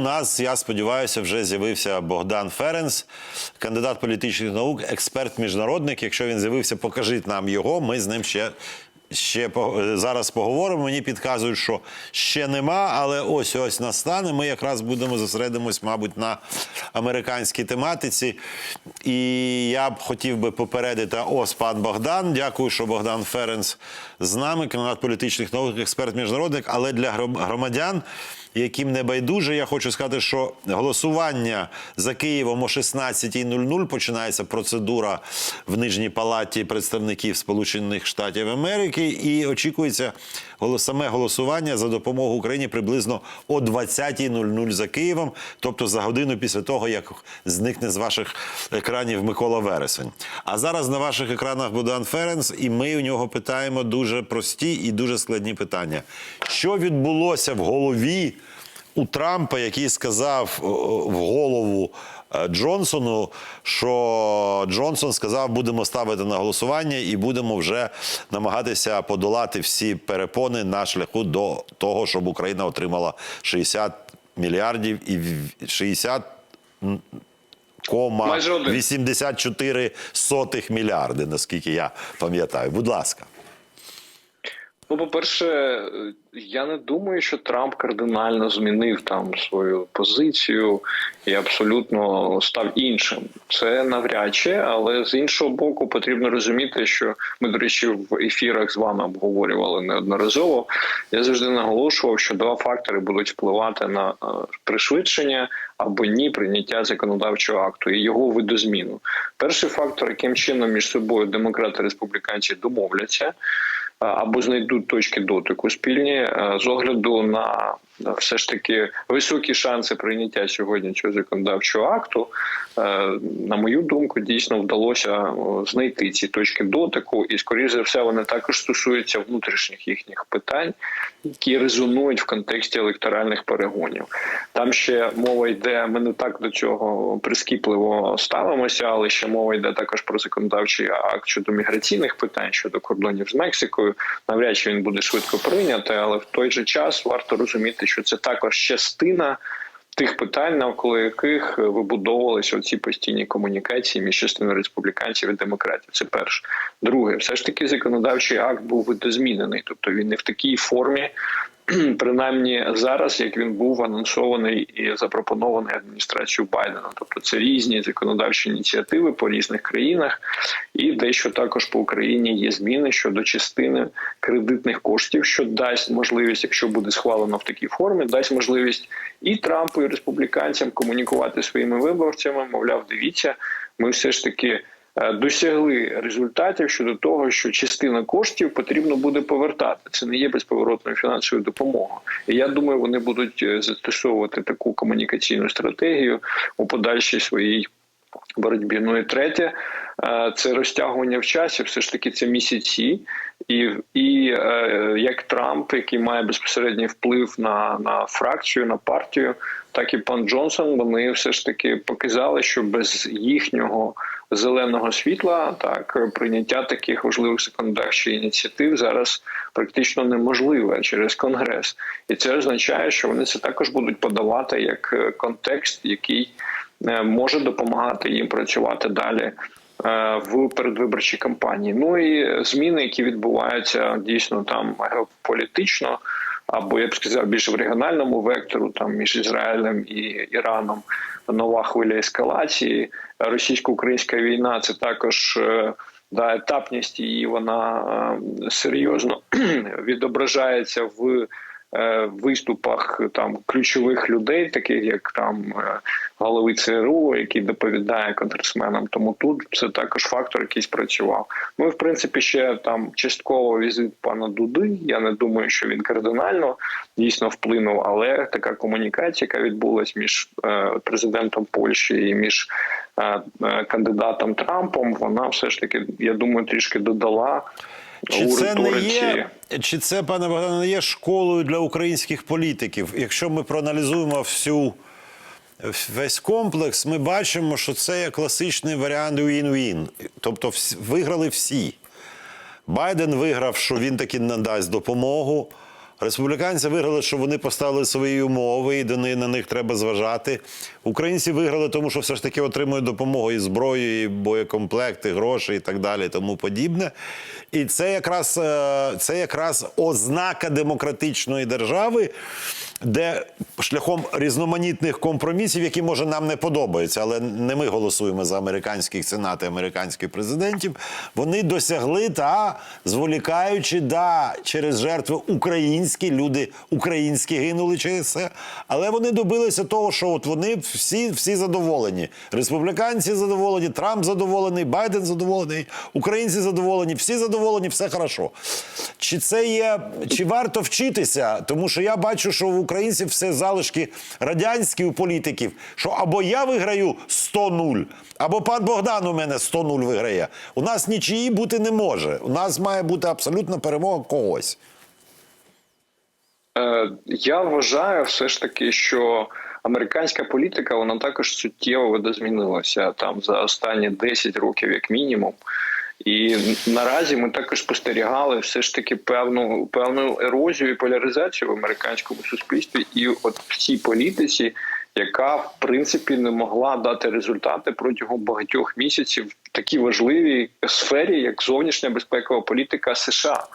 У нас, я сподіваюся, вже з'явився Богдан Ференс, кандидат політичних наук, експерт міжнародник. Якщо він з'явився, покажіть нам його. Ми з ним ще. Ще зараз поговоримо. Мені підказують, що ще нема, але ось ось настане. Ми якраз будемо зосередимось, мабуть, на американській тематиці. І я б хотів би попередити ось пан Богдан. Дякую, що Богдан Ференс з нами, кандидат політичних наук, експерт міжнародник. Але для громадян яким не байдуже, я хочу сказати, що голосування за Києвом о 16.00 починається процедура в Нижній палаті представників Сполучених Штатів Америки, і очікується саме голосування за допомогу Україні приблизно о 20.00 за Києвом, тобто за годину після того, як зникне з ваших екранів Микола Вересень. А зараз на ваших екранах Богдан Ференс, і ми у нього питаємо дуже прості і дуже складні питання. Що відбулося в голові? У Трампа, який сказав в голову е, Джонсону, що Джонсон сказав, будемо ставити на голосування і будемо вже намагатися подолати всі перепони на шляху до того, щоб Україна отримала 60 мільярдів і в- 60 кома Майже 84 сотих мільярди, наскільки я пам'ятаю. Будь ласка. Ну, по-перше, я не думаю, що Трамп кардинально змінив там свою позицію і абсолютно став іншим. Це навряд чи, але з іншого боку, потрібно розуміти, що ми, до речі, в ефірах з вами обговорювали неодноразово. Я завжди наголошував, що два фактори будуть впливати на е, пришвидшення або ні прийняття законодавчого акту і його видозміну. Перший фактор, яким чином між собою демократи республіканці домовляться або знайдуть точки дотику спільні е, з огляду на все ж таки високі шанси прийняття сьогодні цього законодавчого акту. е, На мою думку, дійсно вдалося знайти ці точки дотику, і скоріш за все вони також стосуються внутрішніх їхніх питань, які резонують в контексті електоральних перегонів. Там ще мова йде. Ми не так до цього прискіпливо ставимося, але ще мова йде також про законодавчий акт щодо міграційних питань щодо кордонів з Мексикою. Навряд чи він буде швидко прийнятий, але в той же час варто розуміти, що це також частина. Тих питань, навколо яких вибудовувалися оці постійні комунікації між частиною республіканців і демократів. Це перше. Друге, все ж таки законодавчий акт був видозмінений, тобто він не в такій формі, принаймні зараз, як він був анонсований і запропонований адміністрацією Байдена. Тобто це різні законодавчі ініціативи по різних країнах, і дещо також по Україні є зміни щодо частини кредитних коштів, що дасть можливість, якщо буде схвалено в такій формі, дасть можливість і Трампу, і республіканцям комунікувати своїми виборцями. Мовляв, дивіться, ми все ж таки. Е, Досягли результатів щодо того, що частина коштів потрібно буде повертати. Це не є безповоротною фінансовою допомогою. І я думаю, вони будуть е, застосовувати таку комунікаційну стратегію у подальшій своїй боротьбі. Ну і третє, е, це розтягування в часі. Все ж таки, це місяці, і і е, як Трамп, який має безпосередній вплив на, на фракцію, на партію, так і пан Джонсон. Вони все ж таки показали, що без їхнього зеленого світла так прийняття таких важливих законодавчих ініціатив зараз практично неможливе через конгрес, і це означає, що вони це також будуть подавати як е, контекст, який е, може допомагати їм працювати далі е, в передвиборчій кампанії. Ну і зміни, які відбуваються дійсно там геополітично, або я б сказав, більш в регіональному вектору, там між Ізраїлем і Іраном, нова хвиля ескалації. Російсько-українська війна це також. е, Да, етапність її вона е, серйозно відображається в виступах там ключових людей, таких як там е, голови ЦРУ, який доповідає конгресменам. Тому тут це також фактор, який спрацював. Ну і в принципі ще там частково візит пана Дуди. Я не думаю, що він кардинально дійсно вплинув, але така комунікація, яка відбулась між е, президентом Польщі і між е, е, кандидатом Трампом, вона все ж таки, я думаю, трішки додала. Чи це не є, чи це, пане Богдане, не є школою для українських політиків? Якщо ми проаналізуємо всю весь комплекс, ми бачимо, що це є класичний варіант win-win. Тобто всі- виграли всі. Байден виграв, що він таки надасть допомогу. Республіканці виграли, що вони поставили свої умови, і до на них треба зважати. Українці виграли, тому що все ж таки отримують допомогу і зброю, і боєкомплекти, гроші і так далі, і тому подібне. І це якраз, е, це якраз ознака демократичної держави, де шляхом різноманітних компромісів, які може нам не подобаються, але не ми голосуємо за американських сенат і американських президентів. Вони досягли та зволікаючи, да, через жертви українські люди, українські гинули через це. Але вони добилися того, що от вони всі, всі задоволені. Республіканці задоволені, Трамп задоволений, Байден задоволений, українці задоволені, всі задоволені, все хорошо. Чи це є, чи варто вчитися? Тому що я бачу, що в українців все залишки радянські у політиків, що або я виграю 100-0, або пан Богдан у мене 100-0 виграє. У нас нічиї бути не може. У нас має бути абсолютна перемога когось. Е, Я вважаю все ж таки, що американська політика вона також суттєво видозмінилася там за останні 10 років, як мінімум. І наразі ми також спостерігали все ж таки певну певну ерозію і поляризацію в американському суспільстві, і от в цій політиці, яка в принципі не могла дати результати протягом багатьох місяців в такій важливій сфері, як зовнішня безпекова політика США.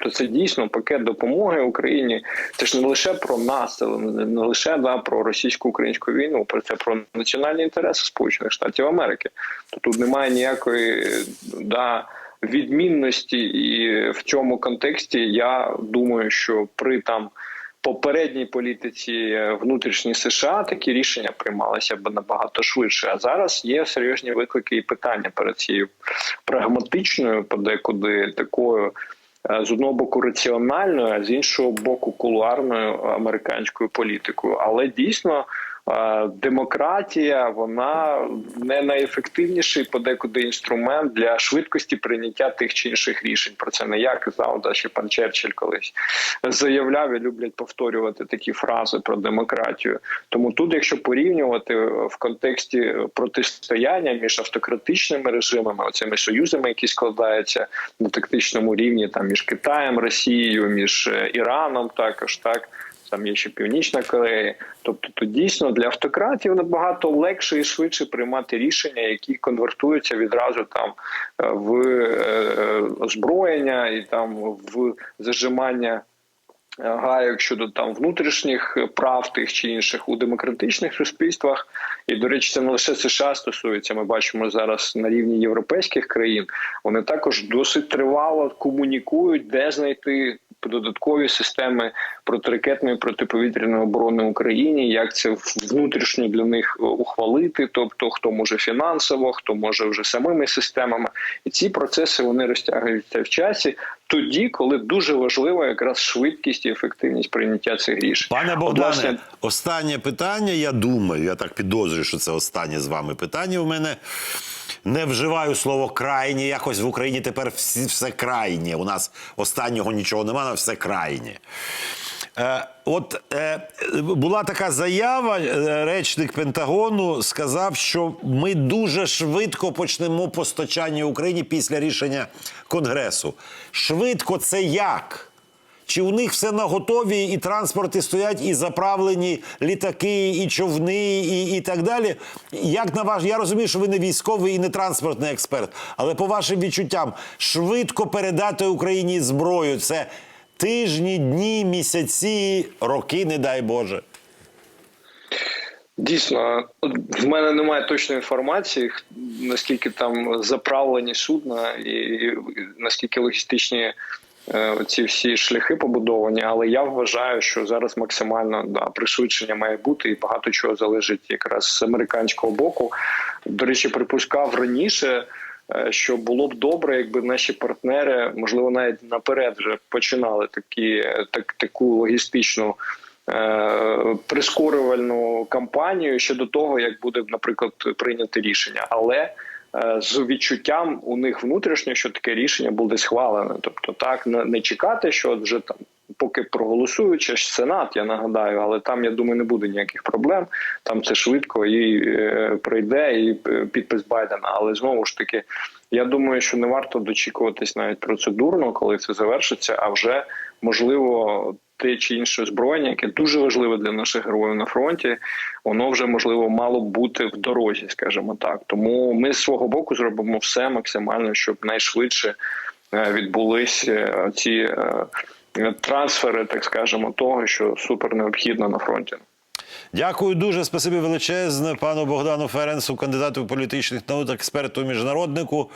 То це дійсно пакет допомоги Україні. Це ж не лише про нас, не лише да, про російсько-українську війну, про це про національні інтереси Сполучених Штатів Америки. То тут немає ніякої да, відмінності, і в цьому контексті я думаю, що при там. Попередній політиці внутрішній США такі рішення приймалися б набагато швидше. А зараз є серйозні виклики і питання перед цією прагматичною, подекуди такою з одного боку раціональною, а з іншого боку, кулуарною американською політикою. Але дійсно е, демократія вона не найефективніший подекуди інструмент для швидкості прийняття тих чи інших рішень. Про це не я казав, да, ще пан Черчилль колись заявляв і люблять повторювати такі фрази про демократію. Тому тут, якщо порівнювати в контексті протистояння між автократичними режимами, оцими союзами, які складаються на тактичному рівні, там між Китаєм, Росією, між е, Іраном, також так. Там є ще Північна Корея. Тобто, то дійсно для автократів набагато легше і швидше приймати рішення, які конвертуються відразу там е, в е, озброєння і там в зажимання е, гайок щодо там внутрішніх прав тих чи інших у демократичних суспільствах. І до речі, це не лише США стосується. Ми бачимо зараз на рівні європейських країн. Вони також досить тривало комунікують, де знайти додаткові системи протиракетної протиповітряної оборони Україні, як це внутрішньо для них ухвалити, тобто хто може фінансово, хто може вже самими системами, і ці процеси вони розтягуються в часі. Тоді, коли дуже важлива якраз швидкість і ефективність прийняття цих рішень, Пане Богдане, власне, останнє питання. Я думаю, я так підозрюю, що це останнє з вами питання. У мене не вживаю слово крайнє. Якось в Україні тепер всі, все крайнє. У нас останнього нічого немає, все крайнє. Е, от е, була така заява, е, речник Пентагону сказав, що ми дуже швидко почнемо постачання Україні після рішення Конгресу. Швидко це як? Чи у них все на готові, і транспорти стоять, і заправлені літаки, і човни, і, і так далі? Як на ваш, я розумію, що ви не військовий і не транспортний експерт, але по вашим відчуттям, швидко передати Україні зброю це тижні, дні, місяці, роки, не дай Боже. Дійсно, в мене немає точної інформації, наскільки там заправлені судна і наскільки логістичні ці всі шляхи побудовані. Але я вважаю, що зараз максимально да, пришвидшення має бути, і багато чого залежить якраз з американського боку. До речі, припускав раніше. е, Що було б добре, якби наші партнери, можливо, навіть наперед вже починали такі так, таку логістичну е, прискорювальну кампанію щодо того, як буде, наприклад, прийняти рішення, але е, з відчуттям у них внутрішньо, що таке рішення буде схвалене. Тобто, так не, чекати, що от вже там. Поки проголосують ще ж сенат, я нагадаю, але там я думаю, не буде ніяких проблем. Там це швидко і е, пройде, і е, підпис Байдена. Але знову ж таки, я думаю, що не варто дочікуватись навіть процедурно, коли це завершиться, а вже можливо те чи інше озброєння, яке дуже важливе для наших героїв на фронті, воно вже можливо мало бути в дорозі, скажімо так. Тому ми з свого боку зробимо все максимально, щоб найшвидше е, відбулися ці е, трансфери, так скажемо, того, що супер необхідно на фронті. Дякую дуже. Спасибі величезне пану Богдану Ференсу, кандидату політичних наук, експерту міжнароднику.